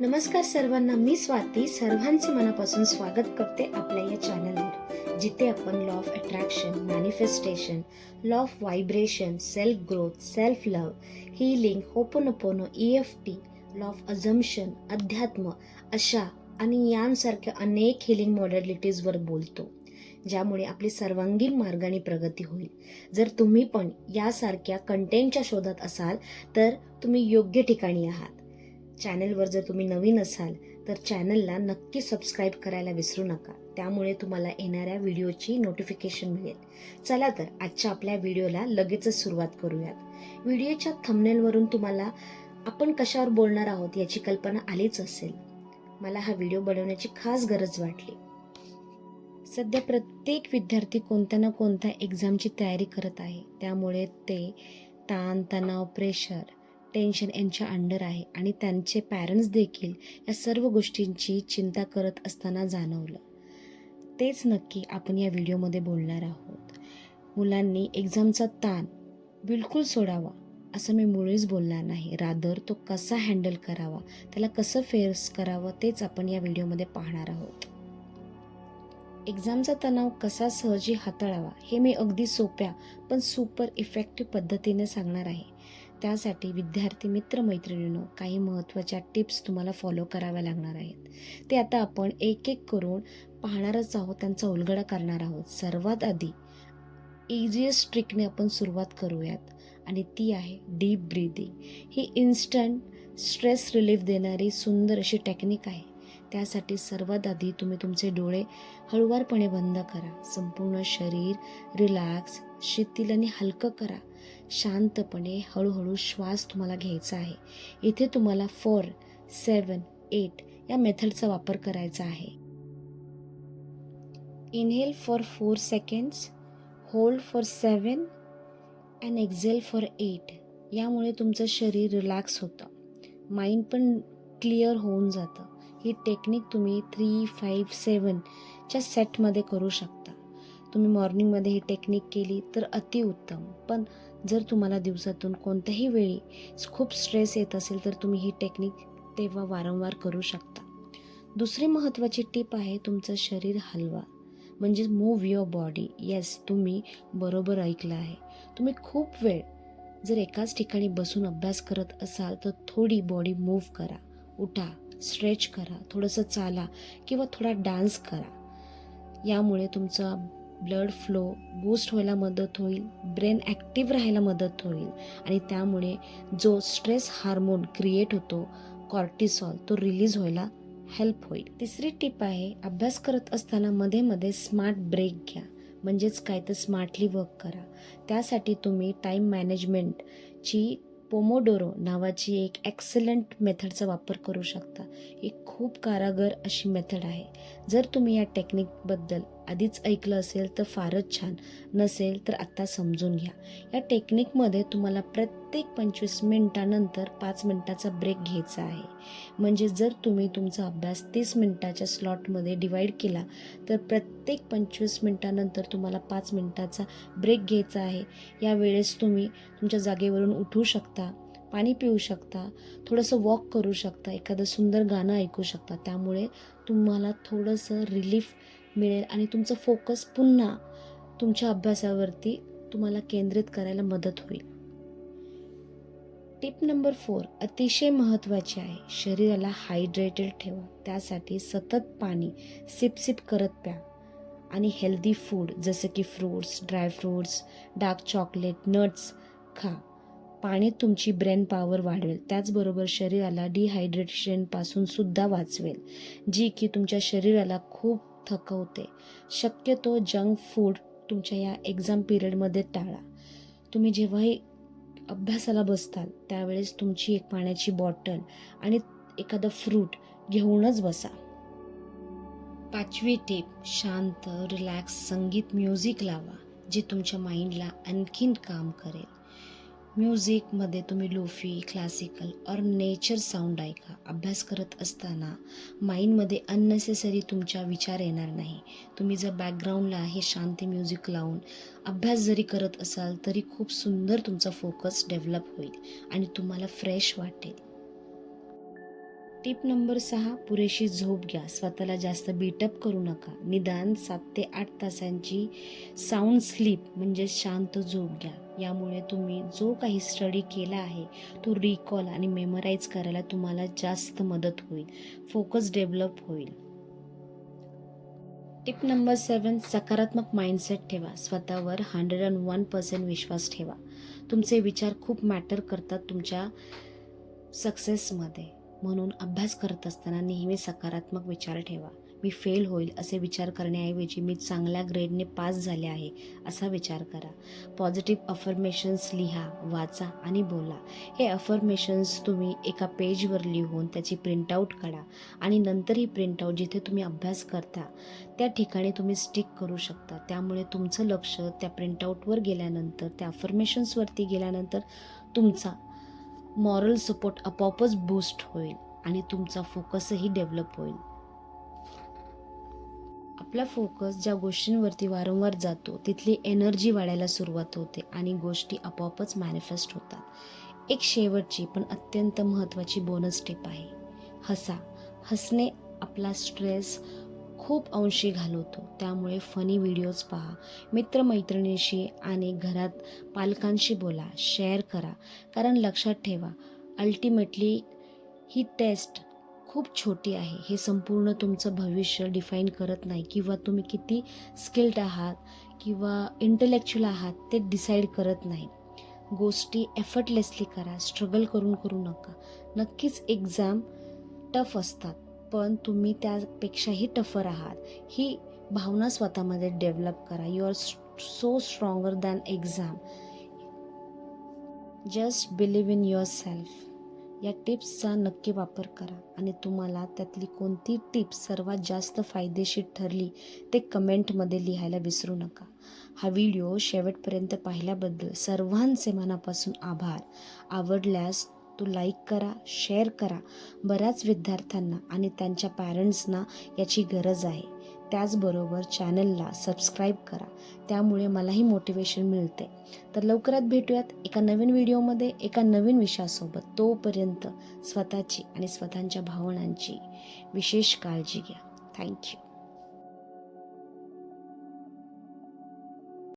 नमस्कार सर्वांना मी स्वाती. सर्वांचे मनापासून स्वागत करते आपल्या या चॅनलवर जिथे आपण law of attraction manifestation law of vibration self growth self love healing ho'oponopono E F T law of assumption अध्यात्म अशा आणि यांसारख्या अनेक हिलिंग मॉडॅलिटीजवर बोलतो ज्यामुळे आपली सर्वांगीण मार्गाने प्रगती होईल. जर तुम्ही पण यासारख्या कंटेंटच्या शोधात असाल तर तुम्ही योग्य ठिकाणी आहात. चॅनलवर जर तुम्ही नवीन असाल तर चॅनलला नक्की सबस्क्राईब करायला विसरू नका. त्यामुळे तुम्हाला येणाऱ्या व्हिडिओची नोटिफिकेशन मिळेल. चला तर आजच्या आपल्या व्हिडिओला लगेचच सुरुवात करूयात. व्हिडिओच्या थंबनेलवरून तुम्हाला आपण कशावर बोलणार आहोत याची कल्पना आलीच असेल. मला हा व्हिडिओ बनवण्याची खास गरज वाटली. सध्या प्रत्येक विद्यार्थी कोणत्या ना कोणत्या एक्झामची तयारी करत आहे. त्यामुळे ते ताण तणाव प्रेशर टेन्शन यांच्या अंडर आहे आणि त्यांचे पॅरेंट्स देखील या सर्व गोष्टींची चिंता करत असताना जाणवलं. तेच नक्की आपण या व्हिडिओमध्ये बोलणार आहोत. मुलांनी एक्झामचा ताण बिलकुल सोडावा असं मी मुळीच बोलणार नाही. रादर तो कसा हँडल करावा त्याला कसं फेस करावं तेच आपण या व्हिडिओमध्ये पाहणार आहोत. एक्झामचा तणाव कसा सहजी हाताळावा हे मी अगदी सोप्या पण सुपर इफेक्टिव्ह पद्धतीने सांगणार आहे. त्यासाठी विद्यार्थी मित्रमैत्रिणींनो काही महत्त्वाच्या टिप्स तुम्हाला फॉलो कराव्या लागणार आहेत. ते आता आपण एक एक करून पाहणारच आहोत त्यांचा उलगडा करणार आहोत. सर्वात आधी इझिएस्ट ट्रिकने आपण सुरुवात करूयात आणि ती आहे डीप ब्रीदिंग ही इन्स्टंट स्ट्रेस रिलीफ देणारी सुंदर अशी टेक्निक आहे. त्यासाठी सर्वात आधी तुम्ही तुमचे डोळे हळुवारपणे बंद करा. संपूर्ण शरीर रिलॅक्स शिथिल आणि हलकं करा. शांतपणे हळूहळू श्वास तुम्हाला घ्यायचा आहे. इथे तुम्हाला फोर सेवन एट या मेथडचा वापर करायचा आहे. Inhale for four seconds hold for seven and exhale for eight यामुळे तुमचं शरीर रिलॅक्स होतं. माइंड पण क्लिअर होऊन जातं. ही टेक्निक तुम्ही थ्री फाईव्ह सेवनच्या सेटमध्ये करू शकता. तुम्ही मॉर्निंगमध्ये ही टेक्निक केली तर अतिउत्तम. पण जर तुम्हाला दिवसातून कोणत्याही वेळी खूप स्ट्रेस येत असेल तर तुम्ही ही टेक्निक तेव्हा वारंवार करू शकता. दुसरी महत्त्वाची टीप आहे तुमचं शरीर हलवा म्हणजे मूव युअर बॉडी येस तुम्ही बरोबर ऐकलं आहे. तुम्ही खूप वेळ जर एकाच ठिकाणी बसून अभ्यास करत असाल तर थोडी बॉडी मूव्ह करा. उठा स्ट्रेच करा थोडंसं चाला किंवा थोडा डान्स करा. यामुळे तुमचा ब्लड फ्लो बूस्ट व्हायला मदत होईल ब्रेन ॲक्टिव्ह राहायला मदत होईल आणि त्यामुळे जो स्ट्रेस हार्मोन क्रिएट होतो कॉर्टिसॉल तो रिलीज व्हायला हेल्प होईल. तिसरी टिप आहे अभ्यास करत असताना मध्ये मध्ये स्मार्ट ब्रेक घ्या. म्हणजेच काय तर स्मार्टली वर्क करा. त्यासाठी तुम्ही टाईम मॅनेजमेंटची पोमोडोरो नावाची एक ॲक्सलंट मेथडचा वापर करू शकता. ही खूप कारागर अशी मेथड आहे. जर तुम्ही या टेक्निकबद्दल आधीच ऐकलं असेल तर फारच छान. नसेल तर आत्ता समजून घ्या. या टेक्निकमध्ये तुम्हाला प्रत्येक पंचवीस मिनटानंतर पाच मिनटाचा ब्रेक घ्यायचा आहे. म्हणजे जर तुम्ही तुमचा अभ्यास तीस मिनटाच्या स्लॉटमध्ये डिवाईड केला तर प्रत्येक पंचवीस मिनटानंतर तुम्हाला पाच मिनटाचा ब्रेक घ्यायचा आहे. यावेळेस तुम्ही तुमच्या जागेवरून उठू शकता पाणी पिऊ शकता थोडंसं वॉक करू शकता एखादं सुंदर गाणं ऐकू शकता. त्यामुळे तुम्हाला थोडंसं रिलीफ मिळेल आणि तुमचं फोकस पुन्हा तुमच्या अभ्यासावरती तुम्हाला केंद्रित करायला मदत होईल. टिप नंबर फोर अतिशय महत्त्वाची आहे. शरीराला हायड्रेटेड ठेवा. त्यासाठी सतत पाणी सिपसिप करत प्या. आणि हेल्दी फूड जसं की fruits dry fruits dark chocolate nuts खा. पाणी तुमची ब्रेन पॉवर वाढवेल. त्याचबरोबर शरीराला डिहायड्रेशनपासून सुद्धा वाचवेल जी की तुमच्या शरीराला खूप थकवते. शक्यतो जंक फूड तुमच्या या एक्झाम पिरियडमध्ये टाळा. तुम्ही जेव्हाही अभ्यासाला बसताल त्यावेळेस तुमची एक पाण्याची बॉटल आणि एखादं फ्रूट घेऊनच बसा. पाचवी टीप शांत रिलॅक्स संगीत म्युझिक लावा जे तुमच्या माइंडला आणखीन काम करेल. म्युझिकमध्ये तुम्ही लोफी क्लासिकल और नेचर साऊंड ऐका. अभ्यास करत असताना माइंडमध्ये अननेसेसरी तुमच्या विचार येणार नाही. तुम्ही जर बॅकग्राऊंडला हे शांती म्युझिक लावून अभ्यास जरी करत असाल तरी खूप सुंदर तुमचा फोकस डेव्हलप होईल आणि तुम्हाला फ्रेश वाटेल. टिप नंबर सहा पुरेशी झोप घ्या. स्वतःला जास्त बीटअप करू नका. निदान सात ते आठ तासांची साऊंड स्लीप म्हणजे शांत झोप घ्या. यामुळे तुम्ही जो काही स्टडी केला आहे तो रिकॉल आणि मेमराईज करायला तुम्हाला जास्त मदत होईल. फोकस डेव्हलप होईल. टिप नंबर सेवन सकारात्मक माइंडसेट ठेवा. स्वतःवर हंड्रेड अँड वन पर्सेंट विश्वास ठेवा. तुमचे विचार खूप मॅटर करतात तुमच्या सक्सेसमध्ये म्हणून अभ्यास करत असताना नेहमी सकारात्मक विचार ठेवा. मी फेल होईल असे विचार करण्याऐवजी मी चांगल्या ग्रेडने पास झाले आहे असा विचार करा. पॉझिटिव्ह अफर्मेशन्स लिहा वाचा आणि बोला. हे अफर्मेशन्स तुम्ही एका पेजवर लिहून त्याची प्रिंटआउट काढा आणि नंतर ही प्रिंटआउट जिथे तुम्ही अभ्यास करता त्या ठिकाणी तुम्ही स्टिक करू शकता. त्यामुळे तुमचं लक्ष त्या प्रिंटआउटवर गेल्यानंतर त्या अफर्मेशन्सवरती गेल्यानंतर तुमचा मॉरल सपोर्ट आपोआपच बूस्ट होईल आणि तुमचा फोकसही डेव्हलप होईल. आपला फोकस ज्या गोष्टींवरती वारंवार जातो तिथली एनर्जी वाढायला सुरुवात होते आणि गोष्टी आपोआपच मॅनिफेस्ट होतात. एक शेवटची पण अत्यंत महत्त्वाची बोनस टिप आहे. हसा. हसणे आपला स्ट्रेस खूप अंशी घालवतो. त्यामुळे फनी व्हिडिओज पहा. मित्रमैत्रिणीशी आणि घरात पालकांशी बोला. शेअर करा. कारण लक्षात ठेवा अल्टिमेटली ही टेस्ट खूप छोटी आहे. हे संपूर्ण तुमचं भविष्य डिफाईन करत नाही किंवा तुम्ही किती स्किल्ड आहात किंवा इंटलेक्च्युअल आहात ते डिसाईड करत नाही. गोष्टी एफर्टलेसली करा. स्ट्रगल करून करू नका. नक्कीच एक्झाम टफ असतात. पण तुम्ही त्यापेक्षाही टफर आहात. ही भावना स्वतःमध्ये डेव्हलप करा. You are so stronger than exam just believe in yourself या टिप्सचा नक्की वापर करा. आणि तुम्हाला त्यातली कोणती टिप सर्वात जास्त फायदेशीर ठरली ते कमेंटमध्ये लिहायला विसरू नका. हा व्हिडिओ शेवटपर्यंत पाहिल्याबद्दल सर्वांचे मनापासून आभार. आवडल्यास तो लाईक करा शेअर करा बऱ्याच विद्यार्थ्यांना आणि त्यांच्या पॅरेंट्सना याची गरज आहे. त्याचबरोबर चॅनलला सबस्क्राईब करा. त्यामुळे मलाही मोटिवेशन मिळते. तर लवकरात भेटूयात एका नवीन व्हिडिओमध्ये एका नवीन विषयासोबत. तोपर्यंत स्वतःची आणि स्वतःच्या भावनांची विशेष काळजी घ्या. थँक्यू